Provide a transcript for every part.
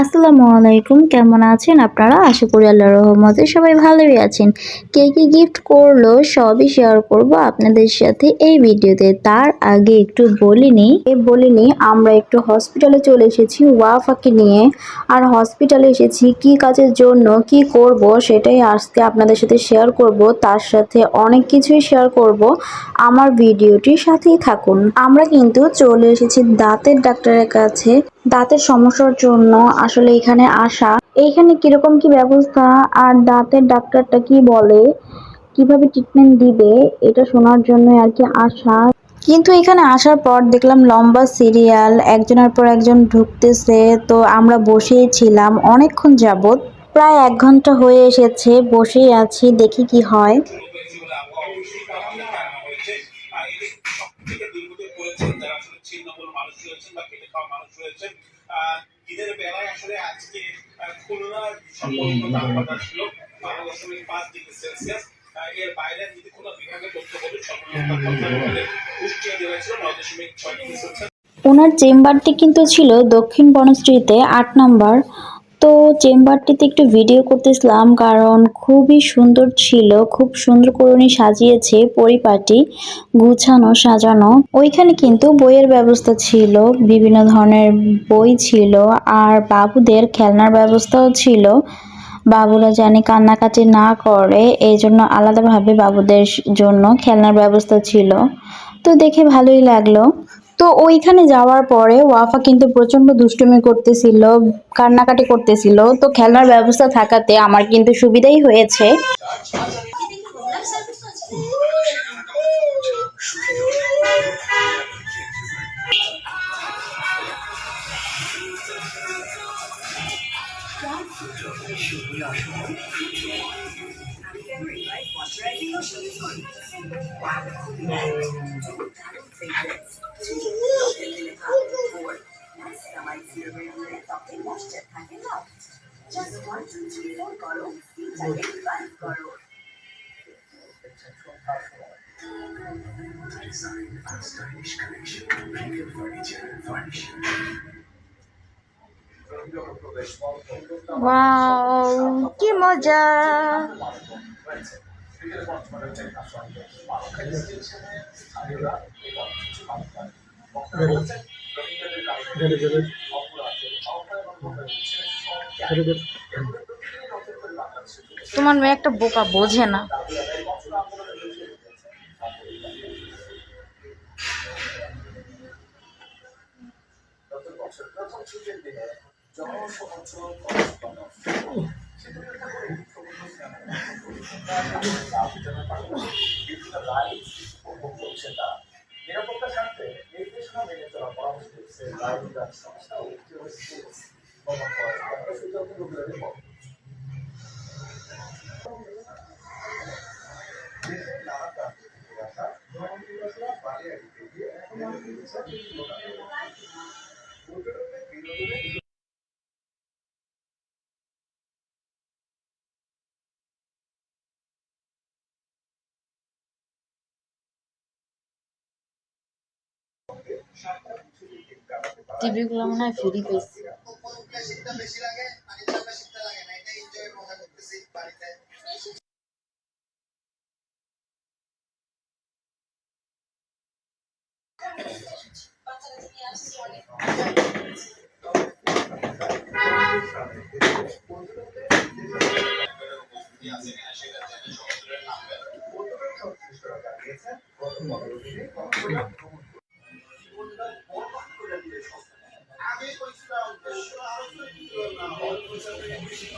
আসসালামু আলাইকুম, কেমন আছেন আপনারা? আশা করি আল্লাহর রহমতে সবাই ভালোই আছেন। কে কি গিফট করল সবই শেয়ার করব আপনাদের সাথে এই ভিডিওতে। তার আগে একটু বলিনি এ বলিনি আমরা একটু হসপিটালে চলে এসেছি ওয়াফাকে নিয়ে। আর হসপিটালে এসেছি, কি কাজের জন্য, কি করব সেটাই আজকে আপনাদের সাথে শেয়ার করব। তার সাথে অনেক কিছুই শেয়ার করব। আমার ভিডিওটির সাথেই থাকুন। আমরা কিন্তু চলে এসেছি দাঁতের ডাক্তারের কাছে। দাঁতের সমস্যার জন্য আসলে এখানে আসা। এইখানে কীরকম কি ব্যবস্থা? আর দাঁতের ডাক্তারটা কি বলে? কীভাবে ট্রিটমেন্ট দিবে? এটা শোনার জন্য আর কি আসা। কিন্তু এখানে আসার পর দেখলাম লম্বা সিরিয়াল একজনের পর একজন ঢুকতেছে। তো আমরা বসেই ছিলাম অনেকক্ষণ যাবত প্রায় এক ঘণ্টা হয়ে এসেছে, বসেই আছি, দেখি কি হয়। ঈদের বেলায় আসলে আজকে খুলনার তাপমাত্রা ছিল বারো দশমিক পাঁচ ডিগ্রি সেলসিয়াস এর বাইরে যদি কোনো বিভাগের তথ্য বলি তাপমাত্রা আমাদের কুষ্টিয়া জেলায় ছিল নয় দশমিক ছয় ডিগ্রি সেলসিয়াস। ওনার চেম্বারটি কিন্তু ছিল দক্ষিণ বনশ্রীতে আট নম্বর তো চেম্বারটিতে একটু ভিডিও করতেছিলাম কারণ খুবই সুন্দর ছিল, খুব সুন্দর করে সাজিয়েছে পরিপাটি, গুছানো, সাজানো। ওইখানে কিন্তু বইয়ের ব্যবস্থা ছিল, বিভিন্ন ধরনের বই ছিল, আর বাবুদের খেলনার ব্যবস্থাও ছিল। বাবুরা জানি কান্নাকাটি না করে এই জন্য আলাদাভাবে বাবুদের জন্য খেলনার ব্যবস্থা ছিল। তো দেখে ভালোই লাগল। তো ওইখানে যাওয়ার পরে ওয়াফা কিন্তু প্রচণ্ড দুষ্টুমি করতেছিল কান্নাকাটি করতেছিল। তো খেলনার ব্যবস্থা থাকাতে আমার কিন্তু সুবিধাই হয়েছে। Just one, ওয়াও কি মজা তোমার মেয়ে একটা বোকা বোঝে না। নিরাপত্তা স্বার্থে নির্দেশনা মেনে পরামর্শ দিচ্ছে Mengapa? Apa sudah. রাজনীতি সংস্থা ও টিভি গুলো মনে হয় ফ্রি পেয়েছি। শীতটা Okay.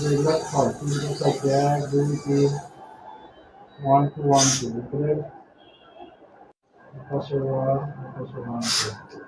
They look for things like that, doing things one to one to different. Because you are, because you want to.